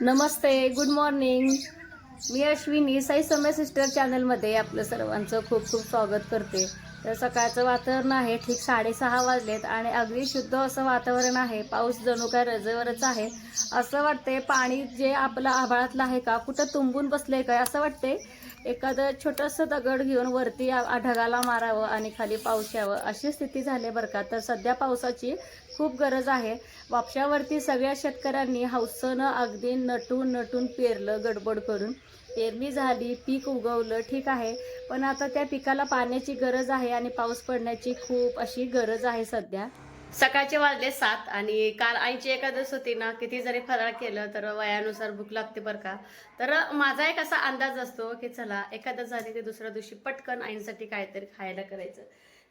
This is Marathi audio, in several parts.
नमस्ते गुड मॉर्निंग मी अश्विनी साई समय सिस्टर चॅनलमध्ये आपलं सर्वांचं खूप खूप स्वागत करते. तर सकाळचं वातावरण आहे ठीक साडेसहा वाजलेत आणि अगदी शुद्ध असं वातावरण आहे. पाऊस जणू काय रजेवरच आहे. असं वाटते पाणी जे आपलं आभाळातलं आहे का? कुठं तुंबून बसलंय काय? असं वाटते एखादं छोटंसं दगड घेऊन वरती आ- ढगाला मारावं आणि खाली पाऊस यावं अशी स्थिती झाली बरं का. तर सध्या पावसाची खूप गरज आहे. वापशावरती सगळ्या शेतकऱ्यांनी हौसनं अगदी नटून नटून पेरलं गडबड करून. पेरणी झाली पीक उगवलं ठीक आहे. पण आता त्या पिकाला पाण्याची गरज आहे आणि पाऊस पडण्याची खूप अशी गरज आहे सध्या. सकाळचे वाजले सात आणि काल आईची एकादश होती ना किती जरी फराळ केलं तर वयानुसार भूक लागते बरं का. तर माझा एक असा अंदाज असतो की चला एकादश झाली की दुसऱ्या दिवशी पटकन आईंसाठी काहीतरी खायला करायचं.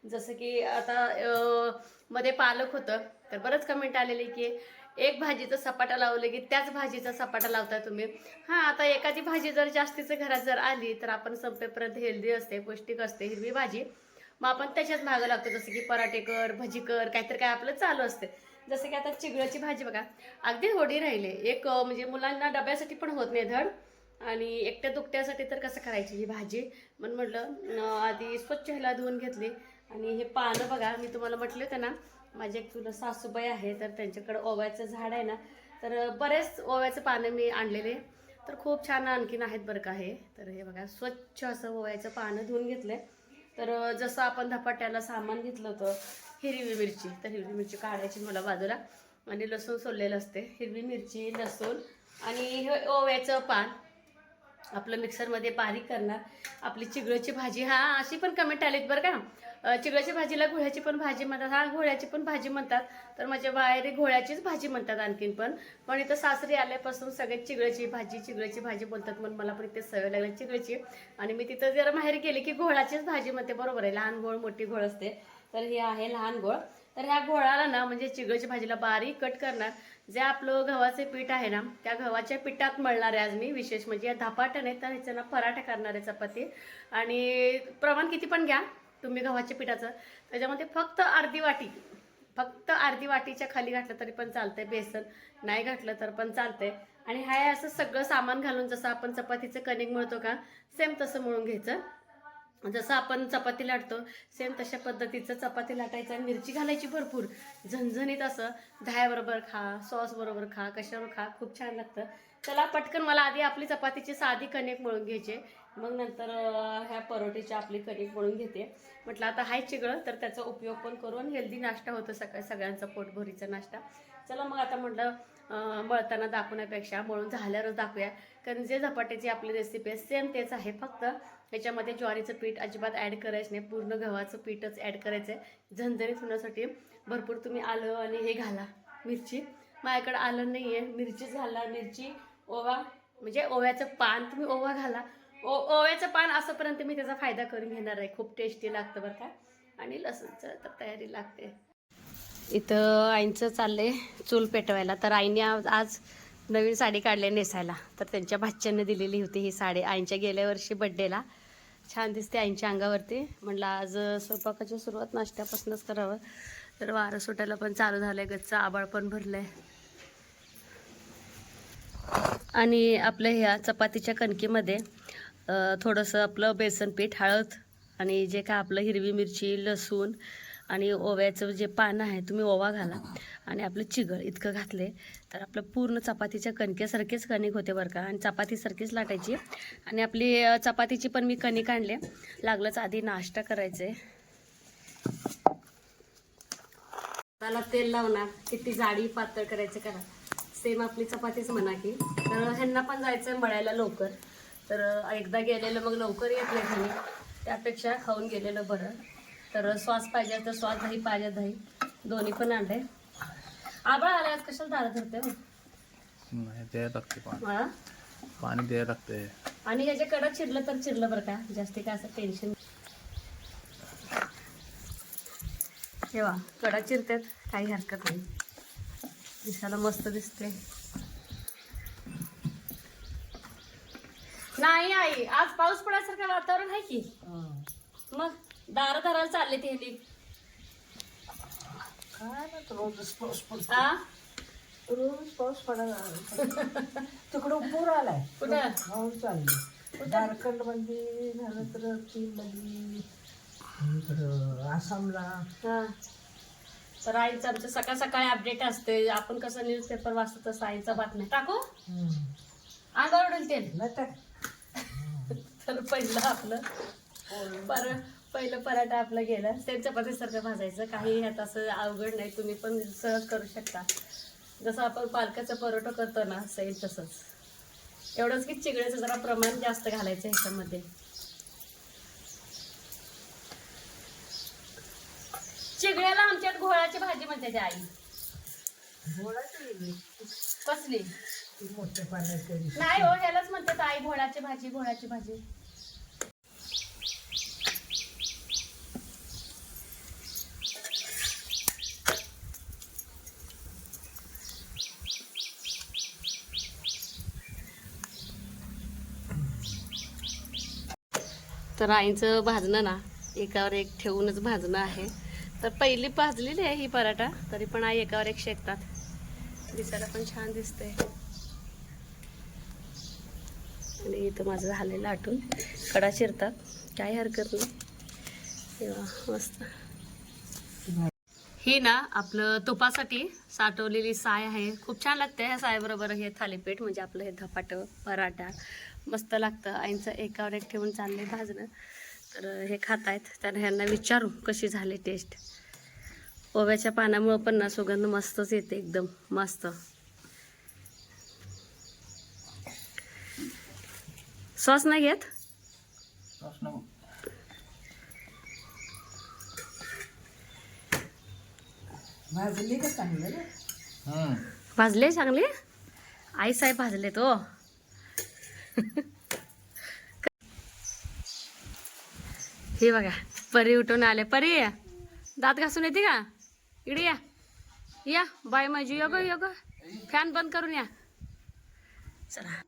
जसं की आता मध्ये पालक होतं तर बरंच कमेंट आलेली की एक भाजीचं सपाटा लावलं की त्याच भाजीचा सपाटा लावता तुम्ही. हां आता एखादी भाजी जर जास्तीचं घरात जर आली तर आपण संपेपर्यंत हेल्दी असते पौष्टिक असते हिरवी भाजी. मग आपण त्याच्याच मागं लागतो जसं की पराठे कर भजी कर काहीतरी काय आपलं चालू असते. जसं की आता चिगळाची भाजी बघा अगदी थोडी राहिले. एक म्हणजे मुलांना डब्यासाठी पण होत नाही धड. आणि एकट्या दुकट्यासाठी तर कसं करायची ही भाजी? म्हणून म्हटलं आधी स्वच्छ ह्याला धुवून घेतली. आणि हे पानं बघा मी तुम्हाला म्हटलं होतं ना माझे एक तुला सासूबाई आहे तर त्यांच्याकडे ओव्याचं झाड आहे ना तर बरेच ओव्याचं पानं मी आणलेले. तर खूप छान आणखीन आहेत बरं का हे. तर हे बघा स्वच्छ असं ओव्याचं पानं धुवून घेतलं आहे तर जसं आपण धपाट्याला सामान घेतलं होतं हिरवी मिरची तर हिरवी मिरची काढायची मला बाजूला आणि लसूण सोललेलं असते. हिरवी मिरची लसूण आणि हे ओव्याचं पान आपलं मिक्सरमध्ये बारीक करणार. आपली चिगळची भाजी हा अशी पण कमेंट आलीत बरं का. अं, भाजीला घोळ्याची पण भाजी म्हणतात. हा घोळ्याची पण भाजी म्हणतात. तर माझ्या बाहेर घोळ्याचीच भाजी म्हणतात आणखीन पण. पण इथं सासरी आल्यापासून सगळे चिगळ्याची भाजी चिगळ्याची भाजी बोलतात म्हणून मला पण इथे सवय लागली चिगळ्याची. आणि मी तिथं जरा बाहेर गेले की घोळाचीच भाजी म्हणते. बरोबर आहे लहान घोळ मोठी घोळ असते. तर हे आहे लहान गोळ तर ह्या घोळाला ना म्हणजे चिगळ्याच्या भाजीला बारीक कट करणार. जे आपलं गव्हाचे पीठ आहे ना त्या गव्हाच्या पिठात मळणार आहे आज मी विशेष. म्हणजे या धपाट्याने तर ह्याचं ना पराठा करणार आहे चपाती. आणि प्रमाण किती पण घ्या. तुम्ही गव्हाच्या पिठाचं त्याच्यामध्ये फक्त अर्धी वाटी फक्त अर्धी वाटीच्या खाली घातलं तरी पण चालतंय बेसन नाही घातलं तर पण चालतंय. आणि हाय असं सगळं सामान घालून जसं आपण चपातीचं कणिक मळतो का सेम तसं मळून घ्यायचं. जसं आपण चपाती लाटतो सेम तशा पद्धतीचं चपाती लाटायचं आणि मिरची घालायची भरपूर. झणझणीत असं दह्याबरोबर खा सॉस बरोबर खा कशावर खा खूप छान लागतं. चला पटकन मला आधी आपली चपातीची साधी कणिक मळून घ्यायची मग नंतर ह्या परोठीची आपली कणिक बनवून घेते. म्हटलं आता हाय चिगळं तर त्याचा उपयोग पण करून हेल्दी नाश्ता होतो सकाळी सगळ्यांचा पोटभरीचा नाश्ता. चला मग आता म्हटलं मळताना दाखवण्यापेक्षा मळून झाल्यावरच दाखवूया. कारण जे झपाट्याची आपली रेसिपी आहे सेम तेच आहे फक्त. ह्याच्यामध्ये ज्वारीचं पीठ अजिबात ॲड करायचं नाही. पूर्ण गव्हाचं पीठच ॲड करायचं आहे झणझणीत होण्यासाठी भरपूर तुम्ही आलं आणि हे घाला मिरची. माझ्याकडं आलं नाही आहे मिरचीच घाला मिरची ओवा. म्हणजे ओव्याचं पान तुम्ही ओवा घाला. ओ ओव्याचं पान असंपर्यंत मी त्याचा फायदा करून घेणार आहे. खूप टेस्टी लागतं बरं का. आणि लसूणचं तर तयारी लागते. इथं आईंचं चाललंय चूल पेटवायला. तर आईने आज आज नवीन साडी काढली नेसायला. तर त्यांच्या भाच्यानं दिलेली होती ही साडी. आईंच्या गेल्या वर्षी बड्डेला छान दिसते आईंच्या अंगावरती. म्हटलं आज स्वयंपाकाची सुरुवात नाश्त्यापासूनच करावं. तर वारं सुटायला पण चालू झालंय. गच्चं आबाळ पण भरलंय. आणि आपलं ह्या चपातीच्या कणकीमध्ये थोडंसं आपलं बेसन पीठ हळद आणि जे काय आपलं हिरवी मिरची लसूण आणि ओव्याचं जे पानं आहे तुम्ही ओवा घाला आणि आपलं चिगळ इतकं घातले तर आपलं पूर्ण चपातीच्या कणकेसारखीच कणिक होते बरं का. आणि चपातीसारखीच लाटायची. आणि आपली चपातीची पण मी कणिक आणले. लागलंच आधी नाश्ता करायचे त्याला तेल लावणार. किती जाडी पातळ करायचं करा. सेम आपली चपातीच म्हणा की. तर ह्यांना पण जायचं मळायला लवकर. तर एकदा गेलेलं मग लवकर येत नाही घरी. त्यापेक्षा खाऊन गेलेलं बरं. तर श्वास पाहिजे तर श्वास दही पाहिजे दही. दोन्ही पण आणले आबळ आले आज कशाला दारा धरते हो? नाही द्यायला लागते पाणी? पाणी द्यायला लागते आणि ह्याच्या कडा चिरलं तर चिरलं बरं का? जास्ती काय असं टेन्शन ठेवा कडा चिरतात. काही हरकत नाही. दिसायला मस्त दिसते नाही आई. आज पाऊस पडायसारखं वातावरण आहे की? मग दार दाराला चालले ते ह्यानी. काय रोज पाऊस पडतो. आ? रोज पाऊस पडायला तिकडं पूर आलाय. कुठं? पाऊस चालले. झारखंडमध्ये झालं तर चीन मध्ये इकडं आसामला. हा. तर आईचं आमचं सकाळ सकाळी अपडेट असते. आपण कसं न्यूजपेपर वाचतो तसं आईचा बातम्या. टाकू? हम्म. अंगावर उडेल तेल. नाही तर तर पहिलं आपलं. पर पहिलं पराठा आपलं गेलं. सेम चपातीसारखं भाजायचं. काही ह्यात असं अवघड नाही. तुम्ही पण सहज करू शकता. जसं आपण पालकाचं परोठा करतो ना सेम तसंच. एवढंच की चिगड्याचं जरा प्रमाण जास्त घालायचं ह्याच्यामध्ये. चिगड्याला आमच्यात घोळाची भाजी म्हणते आई. वेगळी कसली? पाण्यात कधी नाही हो ह्यालाच म्हणते आई घोळाची भाजी घोळाची भाजी. तर आईचं भाजणं ना एकावर एक ठेवूनच भाजणं आहे. तर पहिली भाजलेली आहे ही पराठा तरी पण आई एकावर एक शेकतात. दिसायला पण छान दिसते आणि इथं माझं झालेलं आटून कडा शिरतात काही हरकत नाही. तेव्हा मस्त. ही ना आपलं तुपासाठी साठवलेली साय आहे. खूप छान लागते ह्या सायबरोबर हे थालीपीठ म्हणजे आपलं हे धपाटं पराठा. मस्त लागतं. आईंचं एकावर एक ठेवून चाललंय भाजणं. तर हे खात आहेत तर ह्यांना विचारू कशी झाली टेस्ट ओव्याच्या पानामुळं पण ना सुगंध मस्तच येते एकदम. मस्त. सॉस नाही घेत? भाजली का चांगलं. भाजले चांगले? आई साहेब भाजले तो हे बघा परी उठून आले. परी दात घासून येते का? इकडे या. या बाय माझी. यो ग यो ग. फॅन बंद करून या. चला.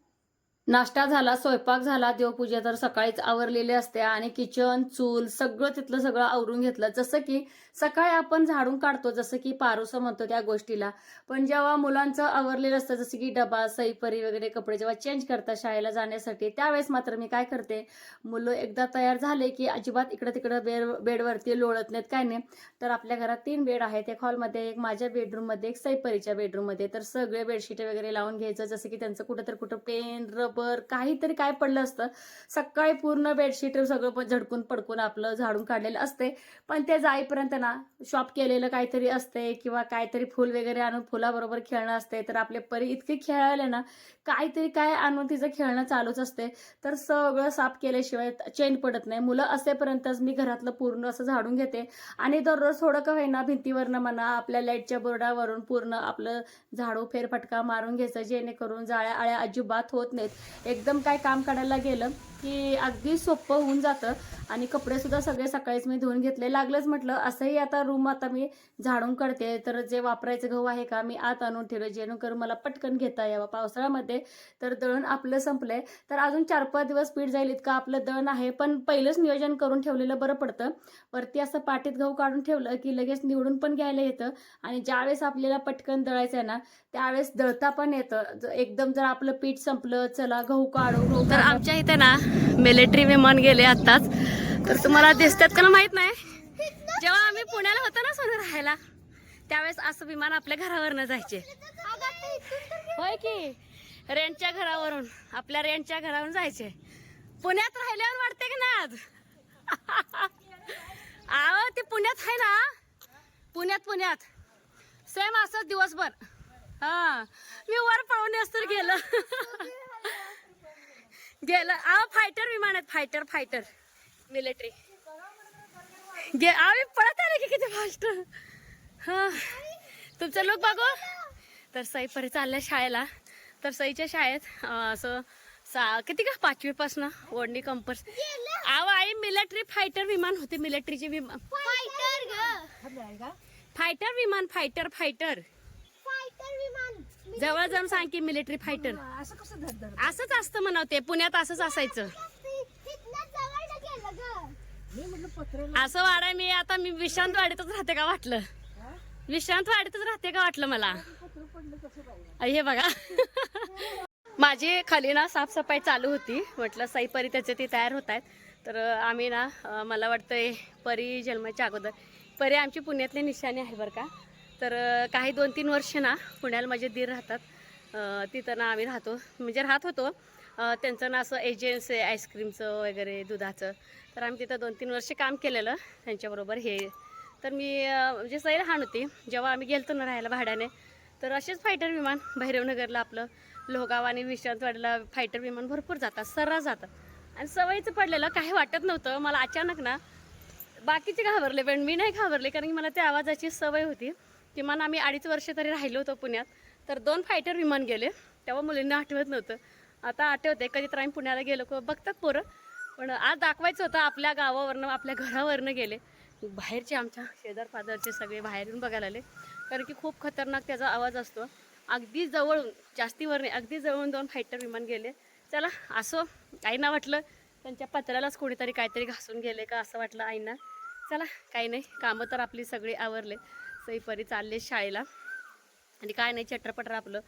नाश्ता झाला स्वयंपाक झाला देवपूजा तर सकाळीच आवरलेली असते आणि किचन चूल सगळं तिथलं सगळं आवरून घेतलं. जसं की सकाळी आपण झाडून काढतो जसं की पारोसं म्हणतो त्या गोष्टीला. पण जेव्हा मुलांचं आवरलेलं असतं जसं की डबा सईपरी वगैरे कपडे जेव्हा चेंज करतात शाळेला जाण्यासाठी त्यावेळेस मात्र मी काय करते मुलं एकदा तयार झाले की अजिबात इकडं तिकडं बेड बेडवरती लोळत नाहीत काय नाही. तर आपल्या घरात तीन बेड आहेत एक हॉलमध्ये एक माझ्या बेडरूममध्ये एक सईपरीच्या बेडरूममध्ये. तर सगळे बेडशीट वगैरे लावून घ्यायचं जसं की त्यांचं कुठं तर कुठं पेन रबर काहीतरी काय पडलं असतं. सकाळी पूर्ण बेडशीट सगळं झडकून पडकून आपलं झाडून काढलेलं असते. पण ते जाईपर्यंत ना शॉप केलेलं काहीतरी असते किंवा काहीतरी फुल वगैरे आणून फुलाबरोबर खेळणं असते तर आपले परी इतके खेळायला ना काहीतरी काय आणून तिचं खेळणं चालूच असते. तर सगळं साफ केल्याशिवाय चेन पडत नाही. मुलं असेपर्यंतच मी घरातलं पूर्ण असं झाडून घेते. आणि दररोज थोडं का होईना भिंतीवरनं म्हणा आपल्या लाईटच्या बोर्डावरून पूर्ण आपलं झाडू फेरफटका मारून घ्यायचं जेणेकरून जाळ्या आळ्या अजिबात होत नाहीत. एकदम काय काम काढायला गेलं की अगदी सोपं होऊन जातं. आणि कपडेसुद्धा सगळे सकाळीच मी धुवून घेतले. लागलंच म्हटलं असंही आता रूम आता मी झाडून काढते. तर जे वापरायचं गहू आहे का मी आत आणून ठेवलं जेणेकरून मला पटकन घेता यावं. पावसाळ्यामध्ये तर दळण आपलं संपलंय. तर अजून चार पाच दिवस पीठ जाईल इतकं आपलं दळण आहे पण पहिलंच नियोजन करून ठेवलेलं बरं पडतं. वरती असं पाटीत गहू काढून ठेवलं की लगेच निवडून पण घ्यायला येतं. आणि ज्यावेळेस आपल्याला पटकन दळायचं आहे ना त्यावेळेस दळता पण येतं. एकदम जर आपलं पीठ संपलं चला गहू काढू तर आमच्या इथे ना मिलिटरी विमान गेले आत्ताच. तर तुम्हाला दिसतात का ना माहीत नाही? जेव्हा आम्ही पुण्याला होतो ना सोनं राहायला त्यावेळेस असं विमान आपल्या घरावरनं जायचे. होय की? रेंटच्या घरावरून आपल्या रेंटच्या घरावरून जायचे. पुण्यात राहिल्यावर वाटते की ना आज? आहो ते पुण्यात आहे ना? पुण्यात पुण्यात. सेम असंच दिवसभर. हा. मी वर पळून असतर गेलं. गेलं. आहो फायटर विमान आहेत. फायटर फायटर मिलिटरी गे आम्ही पळत आले की किती फास्ट हा. तुमचं लोक बघू. तर सई परी चालल्या शाळेला. तर सईच्या शाळेत असं सा किती का? पाचवीपासनं ओढणी कंपल्स आव आई मिलिटरी फायटर विमान होते. मिलिटरीचे विमान फायटर ग. फायटर विमान फायटर फायटर फायटर विमान. जवळ जाऊन सांग की मिलिटरी फायटर असं कसं धडधड असंच असतं म्हणावं ते. पुण्यात असंच असायचं तिथनं जवळ गेलं ग मी म्हटलं पत्र असं वाडा मी आता मी विश्रांत वाडीतच राहते का वाटलं? विश्रांत वाडीतच राहते का वाटलं मला? हे बघा. माझी खाली ना साफसफाई चालू होती. म्हटलं साई परी त्याचे ते तयार होत आहेत. तर आम्ही ना मला वाटतंय परी जन्माच्या अगोदर. परी आमची पुण्यातली निशाणी आहे बरं का. तर काही दोन तीन वर्ष ना पुण्याला माझे दीर राहतात. तिथं ना आम्ही राहतो. म्हणजे राहत होतो. त्यांचं ना असं एजन्सी आहे आईस्क्रीमचं वगैरे दुधाचं. तर आम्ही तिथं दोन तीन वर्ष काम केलेलं त्यांच्याबरोबर हे. तर मी म्हणजे सैल लहान होती. जेव्हा आम्ही गेलतो ना राहायला भाड्याने तर असेच फायटर विमान भैरवनगरला आपलं लोहगाव आणि विश्रांतवाडीला फायटर विमान भरपूर जातात सर्रास जातात. आणि सवयीचं पडलेलं काही वाटत नव्हतं. मला अचानक ना बाकीचे घाबरले पण मी नाही घाबरले कारण की मला त्या आवाजाची सवय होती. किमान आम्ही अडीच वर्ष तरी राहिलो होतो पुण्यात. तर दोन फायटर विमान गेले. तेव्हा मुलींना आठवत नव्हतं. आता आठवते कधी तर आम्ही पुण्याला गेलो को बघतात पोरं. पण आज दाखवायचं होतं आपल्या गावावरनं आपल्या घरावरनं गेले. बाहेरचे आमच्या शेजार पाजारचे सगळे बाहेरून बघायला आले. कारण की खूप खतरनाक त्याचा आवाज असतो. अगदी जवळून जास्तीवर नाही अगदी जवळून दोन फायटर विमान गेले. चला असो आईना वाटलं त्यांच्या पत्रालाच कोणीतरी काहीतरी घासून गेले का असं वाटलं आईना. चला काही नाही कामं तर आपली सगळी आवरले. सईपरी चालले शाळेला. आणि काय नाही चटरपटर आपलं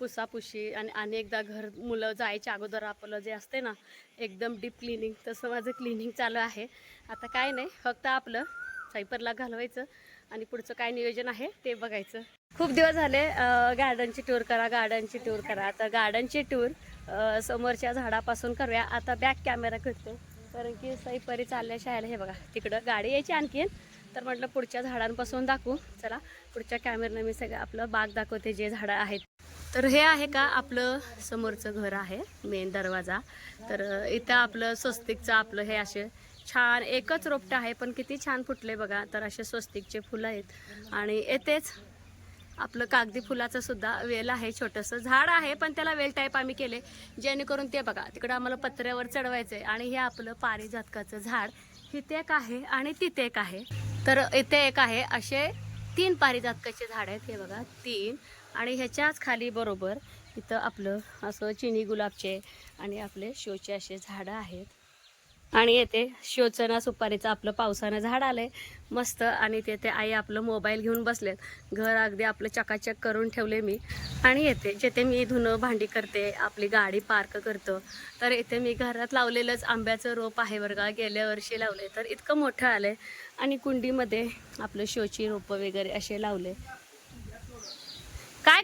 पुसापुशी आणि अनेकदा घर मुलं जायच्या अगोदर आपलं जे असते ना एकदम डीप क्लिनिंग तसं माझं क्लिनिंग चालू आहे. आता काय नाही फक्त आपलं सायपरला घालवायचं आणि पुढचं काय नियोजन आहे ते बघायचं. खूप दिवस झाले गार्डनची टूर करा गार्डनची टूर करा. आता गार्डनची टूर समोरच्या झाडापासून करूया. आता बॅक कॅमेरा करतो. कारण की सईपरी चालल्या शाळेला हे बघा तिकडं गाडी यायची आणखीन. तर म्हटलं पुढच्या झाडांपासून दाखवू. चला पुढच्या कॅमेऱ्यानं मी सगळं आपलं बाग दाखवते जे झाडं आहेत. तर हे आहे का आपलं समोरचं घर आहे मेन दरवाजा. तर इथं आपलं स्वस्तिकचं आपलं हे असे छान एकच रोपटं आहे पण किती छान फुटले बघा. तर असे स्वस्तिकचे फुलं आहेत. आणि येतेच आपलं कागदी फुलाचं सुद्धा वेल आहे छोटंसं. झाड आहे पण त्याला वेल टाईप आम्ही केले. जेणेकरून ते बघा तिकडं आम्हाला पत्र्यावर चढवायचं आहे आणि हे आपलं पारिजातकाचं झाड. इथे एक आहे आणि तिथे एक आहे. तर इथे एक आहे असे तीन पारिजातकाचे झाड आहेत हे बघा तीन. आणि ह्याच्याच खाली बरोबर इथं आपलं असं चिनी गुलाबचे आणि आपले शोचे असे झाडं आहेत. आणि येते शोचना सुपारीचं आपलं पावसानं झाड आलंय मस्त. आणि तेथे आई आपलं मोबाईल घेऊन बसलेत. घर अगदी आपलं चकाचक करून ठेवले मी. आणि येते जेथे मी धुणं भांडी करते आपली गाडी पार्क करतो. तर इथे मी घरात लावलेलंच आंब्याचं रोप आहे बरं का. गेल्या वर्षी लावले तर इतकं मोठं आलंय. आणि कुंडीमध्ये आपलं शोची रोपं वगैरे असे लावले. काय?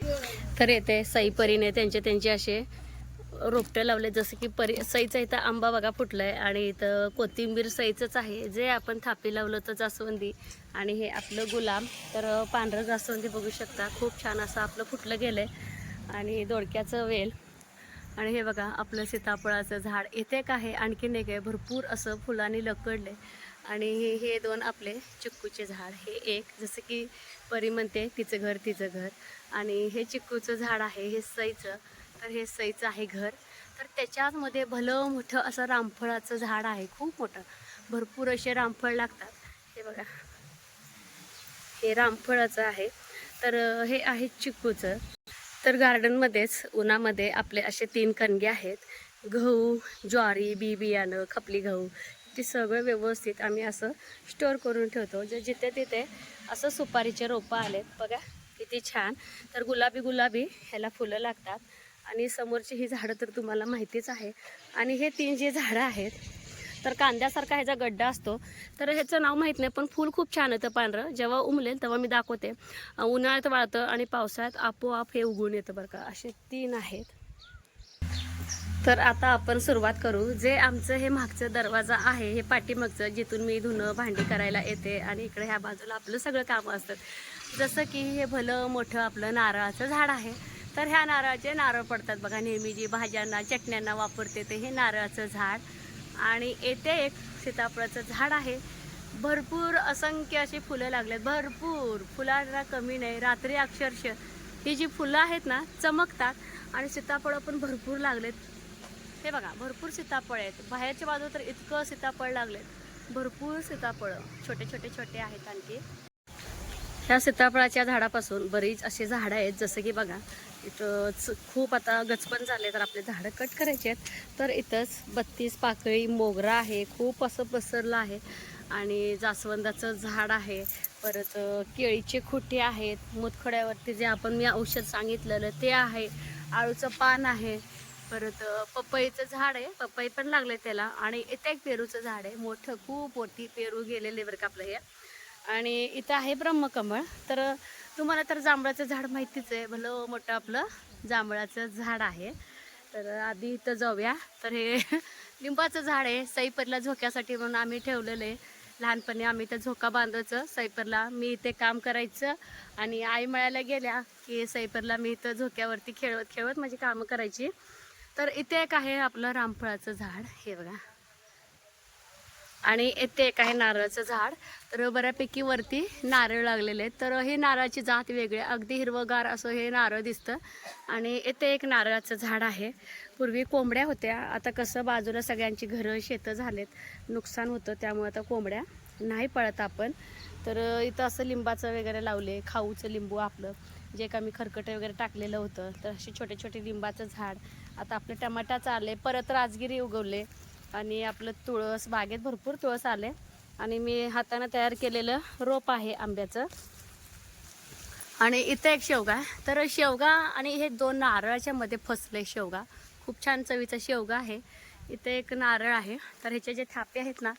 तर येते सईपरीने त्यांचे त्यांचे असे रोपटं लावले जसं की परी सईचा इथं आंबा बघा फुटलाय आणि इथं कोथिंबीर सईचंच आहे. जे आपण थापी लावलं तर जास्वंदी आणि हे आपलं गुलाम तर पांढरं जास्वंदी बघू शकता. खूप छान असं आपलं फुटलं गेलं आहे आणि दोडक्याचं वेल. आणि हे बघा आपलं सीताफळाचं झाड. इथे एक आहे आणखीन एक आहे भरपूर असं फुलांनी लकडले आणि हे हे दोन आपले चिक्कूचे झाड. हे एक जसं की परी म्हणते तिचं घर तिचं घर. आणि हे चिक्कूचं झाड आहे हे सईचं. तर हे सईचं आहे घर. तर त्याच्यामध्ये भलं मोठं असं रामफळाचं झाड आहे खूप मोठं. भरपूर असे रामफळ लागतात. हे बघा. हे रामफळाचं आहे. तर हे आहे चिक्कूचं तर गार्डनमध्येच उन्हामध्ये आपले असे तीन कणगे आहेत. गहू ज्वारी बी बियाणं खपली गहू. ते सगळं व्यवस्थित आम्ही असं स्टोअर करून ठेवतो. जे जिथे तिथे असं सुपारीचे रोपं आलेत. बघा किती छान. तर गुलाबी गुलाबी ह्याला फुलं लागतात. आणि समोरची ही झाडं तर तुम्हाला माहितीच आहे. आणि हे तीन जे झाडं आहेत. तर कांद्यासारखा ह्याचा गड्डा असतो. तर ह्याचं नाव माहीत नाही पण फूल खूप छान येतं पांढरं. जेव्हा उमलेल तेव्हा मी दाखवते. उन्हाळ्यात वाळतं आणि पावसाळ्यात आपोआप हे उगवून येतं बरं का. असे तीन आहेत. तर आता आपण सुरुवात करू. जे आमचं हे मागचं दरवाजा आहे हे पाठीमागचं जिथून मी धुणं भांडी करायला येते आणि इकडे ह्या बाजूला आपलं सगळं कामं असतात. जसं की हे भलं मोठं आपलं नारळाचं झाड आहे. तर ह्या नारळाचे नारळ पडतात बघा नेहमी जी भाज्यांना चटण्यांना वापरते ते हे नारळाचं झाड. आणि येथे एक सीताफळाचं झाड आहे. भरपूर असंख्य अशी फुलं लागलेत. भरपूर. फुलांना कमी नाही. रात्री अक्षरशः ही जी फुलं आहेत ना चमकतात. आणि सीताफळं पण भरपूर लागलेत. हे बघा भरपूर सीताफळ आहेत. बाहेरच्या बाजू तर इतकं सीताफळ लागलेत. भरपूर सीताफळं. छोटे छोटे छोटे आहेत आणखी. ह्या सीताफळाच्या झाडापासून बरीच अशी झाडं आहेत. जसं की बघा इथं च- खूप आता गचपण झाले तर आपले झाडं कट करायचे आहेत. तर इथंच बत्तीस पाकळी मोगरा आहे. खूप असं पसरलं आहे. आणि जास्वंदाचं झाड आहे. परत केळीचे खुटे आहेत. मुतखड्यावरती जे आपण मी औषध सांगितलेलं ते आहे. आळूचं पान आहे. परत पपईचं झाड आहे. पपई पण लागले त्याला. आणि इथे एक पेरूचं झाड आहे. मोठं खूप मोठी पेरू गेलेले बरं का आपलं हे. आणि इथं आहे ब्रह्मकमळ. तर तुम्हाला तर जांभळाचं झाड माहितीच आहे. भलं मोठं आपलं जांभळाचं झाड आहे. तर आधी इथं जाऊया. तर हे लिंबाचं झाड आहे सईपरला झोक्यासाठी म्हणून आम्ही ठेवलेलं आहे. लहानपणी आम्ही इथं झोका बांधायचं सैपरला मी इथे काम करायचं. आणि आई मळायला गेल्या की सैपरला मी इथं झोक्यावरती खेळवत खेळवत माझी कामं करायची. तर इथे एक आहे आपलं रामफळाचं झाड. हे बघा. आणि येथे एक आहे नारळाचं झाड. तर बऱ्यापैकी वरती नारळ लागलेले आहेत. तर हे नारळाची जात वेगळी अगदी हिरवंगार असं हे नारळ दिसतं. आणि येथे एक नारळाचं झाड आहे. पूर्वी कोंबड्या होत्या. आता कसं बाजूला सगळ्यांची घरं शेतं झालेत. नुकसान होतं. त्यामुळे आता कोंबड्या नाही पळत आपण. तर इथं असं लिंबाचं वगैरे लावले. खाऊचं लिंबू आपलं. जे का मी खरकटं वगैरे टाकलेलं होतं. तर असे छोटे छोटे लिंबाचं झाड. आता आपलं टमाटाचं आले परत राजगिरी उगवले. आणि आपलं तुळस बागेत भरपूर तुळस आले. आणि मी हातानं तयार केलेलं रोप आहे आंब्याचं. आणि इथं एक शेवगा आहे. तर शेवगा आणि हे दोन नारळाच्या मध्ये फसले शेवगा. खूप छान चवीचा शेवगा आहे. इथे एक नारळ आहे. तर ह्याचे जे थापे आहेत ना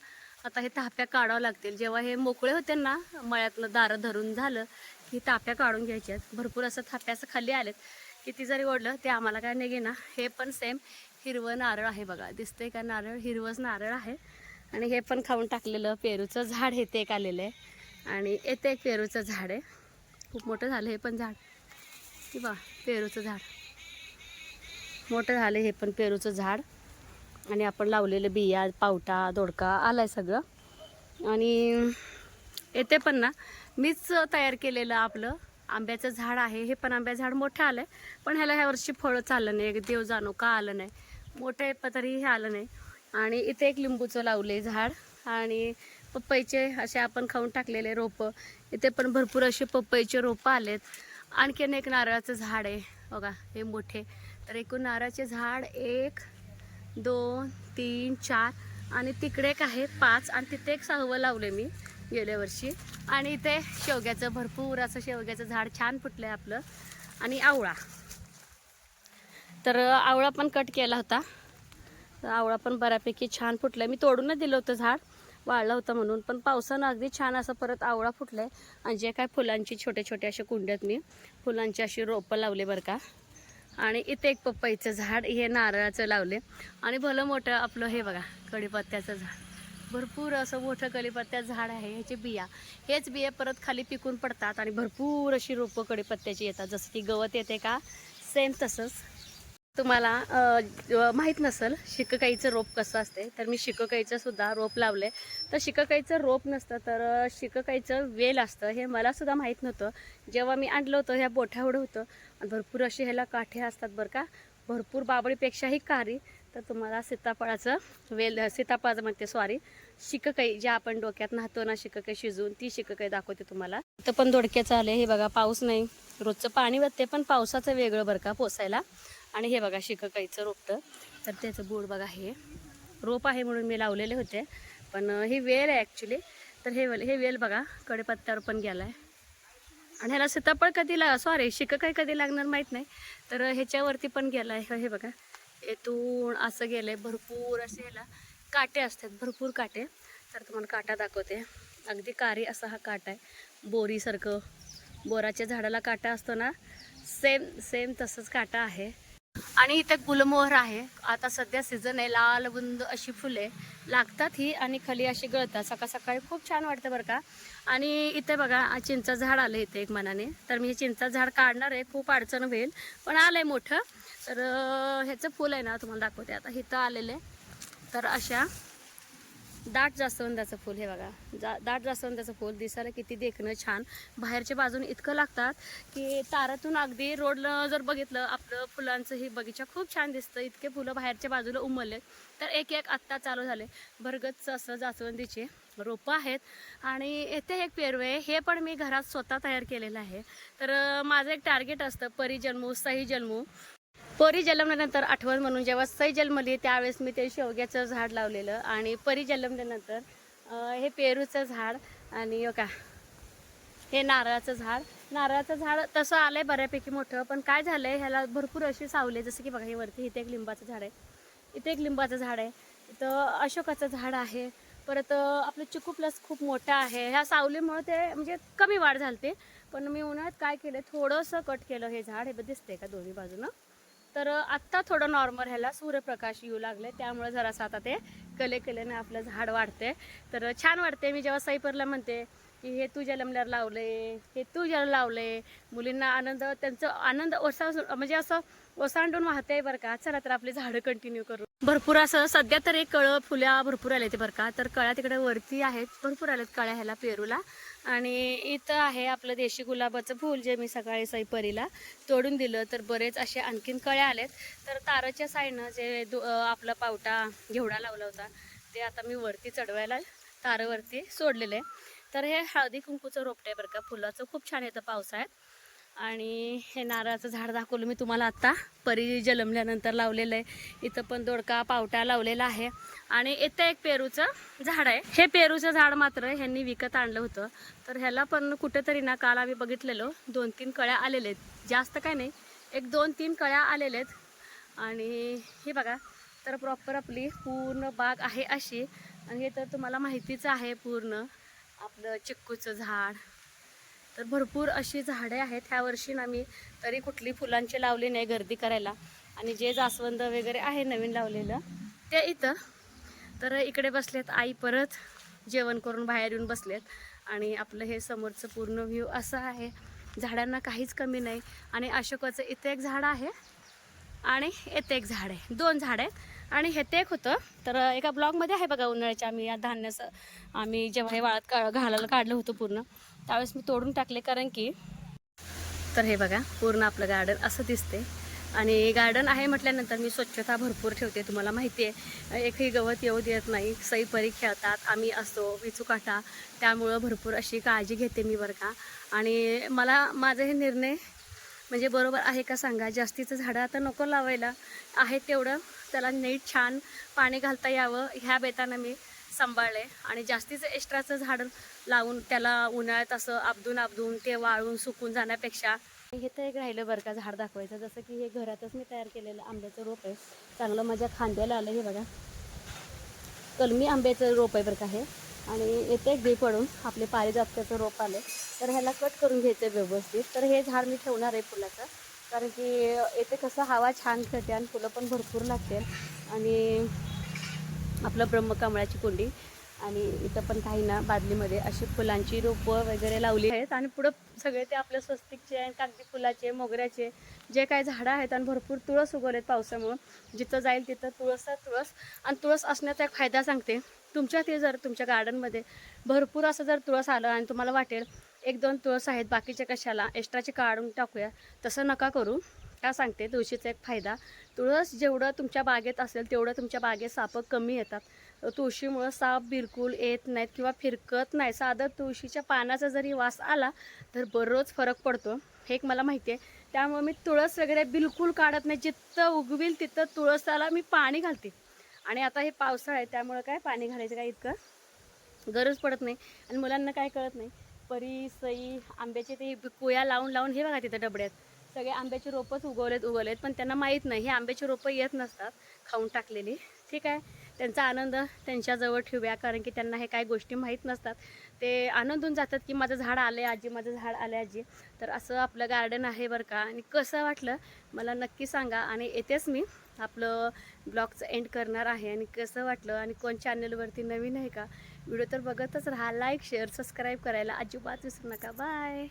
आता हे थाप्या काढावं लागतील. जेव्हा हे मोकळे होते ना मळ्यातलं दारं धरून झालं की ताप्या काढून घ्यायच्या आहेत भरपूर असं थाप्या असं खाली आलेत. किती जरी ओढलं ते आम्हाला काय नाही ना हे पण सेम हिरवं नारळ आहे बघा. दिसतंय का नारळ? हिरवंच नारळ आहे. आणि हे पण खाऊन टाकलेलं पेरूचं झाड हे ते एक आलेलं आहे. आणि येते एक पेरूचं झाड आहे. खूप मोठं झालं हे पण झाड. की बा पेरूचं झाड. मोठं झालं हे पण पेरूचं झाड. आणि आपण लावलेलं बिया पावटा दोडका आलाय सगळं. आणि येते पण ना मीच तयार केलेलं आपलं आंब्याचं झाड आहे. हे पण आंब्याचं झाड मोठं आलं आहे पण ह्याला ह्या वर्षी फळं चाललं नाही. एक देव जाणो का आलं नाही. मोठं आहे तरी हे आलं नाही. आणि इथे एक लिंबूचं लावले झाड. आणि पपईचे असे आपण खाऊन टाकलेले रोपं. इथे पण भरपूर असे पपईचे रोपं आलेत. आणखीन एक नारळाचं झाड आहे. बघा हे मोठे. तर एकूण नारळाचे झाड एक दोन तीन चार आणि तिकडे एक आहे पाच. आणि तिथे एक सहावं लावले मी गेल्या वर्षी. आणि इथे शेवग्याचं भरपूर असं शेवग्याचं झाड छान फुटलं आहे आपलं. आणि आवळा. तर आवळा पण कट केला होता. आवळा पण बऱ्यापैकी छान फुटला मी तोडूनच दिलं होतं झाड वाळलं होतं म्हणून. पण पावसानं अगदी छान असं परत आवळा फुटलं आहे आणि जे काय फुलांची छोटे छोटे असे कुंड्यात मी फुलांची अशी रोपं लावले बरं का. आणि इथे एक पपईचं झाड हे नारळाचं लावले. आणि भलं मोठं आपलं हे बघा कढीपत्त्याचं झाड. भरपूर असं मोठं कढीपत्त्याचं झाड आहे ह्याचे बिया. हेच बिया परत खाली पिकून पडतात आणि भरपूर अशी रोपं कढीपत्त्याची येतात. जसं की गवत येते का सेम तसंच. तुम्हाला माहीत नसेल शिककाईचं रोप कसं असते तर मी शिककाईचं सुद्धा रोप लावले तर शिककाईचं रोप नसतं तर अ, शिककाईचं वेल असतं हे मला सुद्धा माहीत नव्हतं. जेव्हा मी आणलं होतं ह्या बोठ्यावडं होतं आणि भरपूर असे ह्याला काठे असतात बरं का भरपूर बाबळीपेक्षाही कारी तर तुम्हाला सीताफळाचं वेल सीताफळाचं म्हणते सॉरी शिककाई जे आपण डोक्यात नाहतो ना शिककाई शिजवून ती शिककाई दाखवते तुम्हाला. तर पण दोडक्याचं आले हे बघा पाऊस नाही. रोजचं पाणी वाटते पण पावसाचं वेगळं बरं का पोसायला. आणि हे बघा शिककाईचं रोपतं तर त्याचं बोर्ड बघा हे. रोप आहे म्हणून मी लावलेले होते. पण ही वेल आहे ॲक्च्युली तर हे वेल हे वेल बघा कडेपत्त्यावर पण गेला आहे आणि ह्याला सीताफळ कधी ला सॉरी शिककाई कधी लागणार माहीत नाही. तर ह्याच्यावरती पण गेला आहे हे बघा. येथून असं गेलं आहे भरपूर असे ह्याला काटे असतात भरपूर काटे. तर तुम्हाला काटा दाखवते. अगदी कारी असा हा काटा आहे. बोरीसारखं बोराच्या झाडाला काटा असतो ना सेम सेम तसंच काटा आहे. आणि इथे गुलमोहर आहे. आता सध्या सीझन आहे लाल बुंद अशी फुले लागतात ही आणि खाली अशी गळतात. सकाळ सकाळी खूप छान वाटतं बरं का. आणि इथे बघा चिंचा झाड आलं इथे एक मनाने. तर मी हे चिंचा झाड काढणार आहे खूप अडचण होईल पण आलं आहे मोठं. तर ह्याचं फुल आहे ना तुम्हाला दाखवते. आता इथं आलेलं आहे. तर अशा दाट जास्वंदाचं फूल हे बघा. जा दाट जास्वंदाचं फूल. दिसायला किती देखणं छान. बाहेरच्या बाजूने इतकं लागतात की तारातून अगदी रोडला जर बघितलं आपलं फुलांचं ही बगीचा खूप छान दिसतं. इतके फुलं बाहेरच्या बाजूला उमलले तर एक एक आत्ता चालू झाले. भरगतच असं जास्वंदीचे रोपं आहेत. आणि येथे एक पेरवे हे पण मी घरात स्वतः तयार केलेलं आहे. तर माझं एक टार्गेट असतं परी जन्मू सही जन्मू. परी जन्मल्यानंतर आठवण म्हणून जेव्हा सई जन्मली त्यावेळेस मी ते शेवग्याचं झाड लावलेलं आणि परी जन्मल्यानंतर हे पेरूचं झाड आणि हो का हे नारळाचं झाड. नारळाचं झाड तसं आलं आहे बऱ्यापैकी मोठं पण काय झालं आहे ह्याला भरपूर अशी सावले जसं की बघा हे वरती इथे एक लिंबाचं झाड आहे. इथे एक लिंबाचं झाड आहे. इथं अशोकाचं झाड आहे. परत आपलं चिकू प्लस खूप मोठा आहे. ह्या सावलीमुळे ते म्हणजे कमी वाढ झालते. पण मी उन्हाळ्यात काय केलं थोडंसं कट केलं हे झाड. हे बघ दिसतंय का दोन्ही बाजूनं? तर आत्ता थोडं नॉर्मल ह्याला सूर्यप्रकाश येऊ लागले. त्यामुळे जरासं आता ते कले कलेनं आपलं झाड वाढते तर छान वाटते मी जेव्हा साईपरला म्हणते की हे तू जलमल्यावर लावले हे तू जल लावले मुलींना आनंद त्यांचं आनंद ओसा म्हणजे असं ओसांडून वाहते बरं का. चला तर आपली झाडं कंटिन्यू करू. भरपूर असं सध्या तर एक कळं फुल्या भरपूर आले ते बरं का. तर कळ्या तिकडे वरती आहेत. भरपूर आलेत कळ्या ह्याला पेरूला. आणि इथं आहे आपलं देशी गुलाबाचं फूल जे मी सकाळी सैपरीला तोडून दिलं तर बरेच असे आणखीन कळ्या आलेत. तर ताराच्या साईडनं जे दु- आपला पावटा घेवडा लावला होता ते आता मी वरती चढवायला तारावरती सोडलेले तर हे हळदी कुंकूचं रोपटे बरं का फुलाचं खूप छान येतं पावसाळ्यात आणि हे नारळाचं झाड दाखवलं मी तुम्हाला आत्ता परी जन्मल्यानंतर लावलेलं आहे. इथं पण दोडका पावटा लावलेला आहे. आणि इथं एक पेरूचं झाड आहे. हे पेरूचं झाड मात्र ह्यांनी विकत आणलं होतं. तर ह्याला पण कुठेतरी ना काल आम्ही बघितलेलो. दोन तीन कळ्या आलेल्या आहेत. जास्त काय नाही. एक दोन तीन कळ्या आलेल्या आहेत. आणि हे बघा तर प्रॉपर आपली पूर्ण बाग आहे अशी. आणि हे तर तुम्हाला माहितीच आहे पूर्ण. आपलं चिक्कूचं झाड. तर भरपूर अशी झाडे आहेत. ह्या वर्षी ना मी तरी कुठली फुलांची लावली नाही गर्दी करायला. आणि जे जास्वंद वगैरे आहे नवीन लावलेलं ते इथं. तर इकडे बसलेत आई परत जेवण करून बाहेर येऊन बसलेत. आणि आपलं हे समोरचं पूर्ण व्ह्यू असं आहे. झाडांना काहीच कमी नाही. आणि अशोकाचं इथे एक झाड आहे. आणि येथे एक झाड आहे. दोन झाड आहेत. आणि हे ते एक होतं. तर एका ब्लॉगमध्ये आहे बघा उन्हाळ्याच्या आम्ही या धान्याचं आम्ही जेव्हा हे वाळत का घालायला काढलं होतं पूर्ण. त्यावेळेस मी तोडून टाकले कारण की तर हे बघा पूर्ण आपलं गार्डन असं दिसते आणि गार्डन आहे म्हटल्यानंतर मी स्वच्छता भरपूर ठेवते तुम्हाला माहिती आहे एकही गवत येऊ देत नाही सईपरी खेळतात आम्ही असतो विचूकाटा त्यामुळं भरपूर अशी काळजी घेते मी बरं का. आणि मला माझं हे निर्णय म्हणजे बरोबर आहे का सांगा? जास्तीचं झाडं आता नको लावायला. आहे तेवढं त्याला नीट छान पाणी घालता यावं ह्या बेतानं मी सांभाळले. आणि जास्तीचं एक्स्ट्राचं झाड लावून त्याला उन्हाळ्यात असं आपदून आपदून ते वाळून सुकून जाण्यापेक्षा. हे तर एक राहिलं बरं का झाड दाखवायचं. जसं की हे घरातच मी तयार केलेलं आंब्याचं रोप आहे. चांगलं माझ्या खांद्याला आलं हे बघा. कलमी आंब्याचं रोप आहे बरं का हे. आणि येते एक बी पडून आपले पारिजातकाचं रोप आले तर ह्याला कट करून घ्यायचं व्यवस्थित. तर हे झाड मी ठेवणार आहे फुलाचं. कारण की येथे कसं हवा छान खेळते आणि फुलं पण भरपूर लागते आणि आपलं ब्रह्मकमळाची कुंडी. आणि इथं पण काही ना बादलीमध्ये अशी फुलांची रोपं वगैरे लावली आहेत. आणि पुढं सगळे ते आपल्या स्वस्तिकचे आणि कागदी फुलाचे मोगऱ्याचे जे काही झाडं आहेत आणि भरपूर तुळस उगवलेत पावसामुळं. जिथं जाईल तिथं तुळस तुळस. आणि तुळस असण्याचा एक फायदा सांगते. तुमच्या ते जर तुमच्या गार्डनमध्ये भरपूर असं जर तुळस आलं आणि तुम्हाला वाटेल एक दोन तुळस आहेत बाकीच्या कशाला? एक्स्ट्राचे काढून टाकूया. तसं नका करू. का सांगते? तुळशीचा एक फायदा. तुळस जेवढं तुमच्या बागेत असेल तेवढं तुमच्या बागेत सापं कमी येतात. तुळशीमुळं साप बिलकुल येत नाहीत किंवा फिरकत नाही. साधं तुळशीच्या पानाचा जरी वास आला तर बरोच फरक पडतो. हे एक मला माहिती आहे. त्यामुळे मी तुळस वगैरे बिलकुल काढत नाही. जिथं उगवेल तिथं तुळसाला मी पाणी घालते. आणि आता हे पावसाळा आहे त्यामुळं काय पाणी घालायचं काय इतकं गरज पडत नाही. आणि मुलांना काय कळत नाही. परी सई आंब्याचे ते कोया लावून लावून हे बघा तिथं डबड्यात. सगळे आंब्याचे रोपच उगवलेत उगवलेत. पण त्यांना माहीत नाही. हे आंब्याचे रोपं येत नसतात. खाऊन टाकलेली. ठीक आहे? त्यांचा आनंद त्यांच्याजवळ ठेवूया. कारण की त्यांना हे काही गोष्टी माहीत नसतात. ते आनंदून जातात की माझं झाड आलं आहे आजी माझं झाड आलं आहे आजी. तर असं आपलं गार्डन आहे बरं का. आणि कसं वाटलं? मला नक्की सांगा. आणि येतेच मी. आपलं ब्लॉगचं एंड करणार आहे. आणि कसं वाटलं? आणि कोण चॅनलवरती नवीन आहे का? व्हिडिओ तर बघतच राहा. लाईक शेअर सबस्क्राईब करायला अजिबात विसरू नका. बाय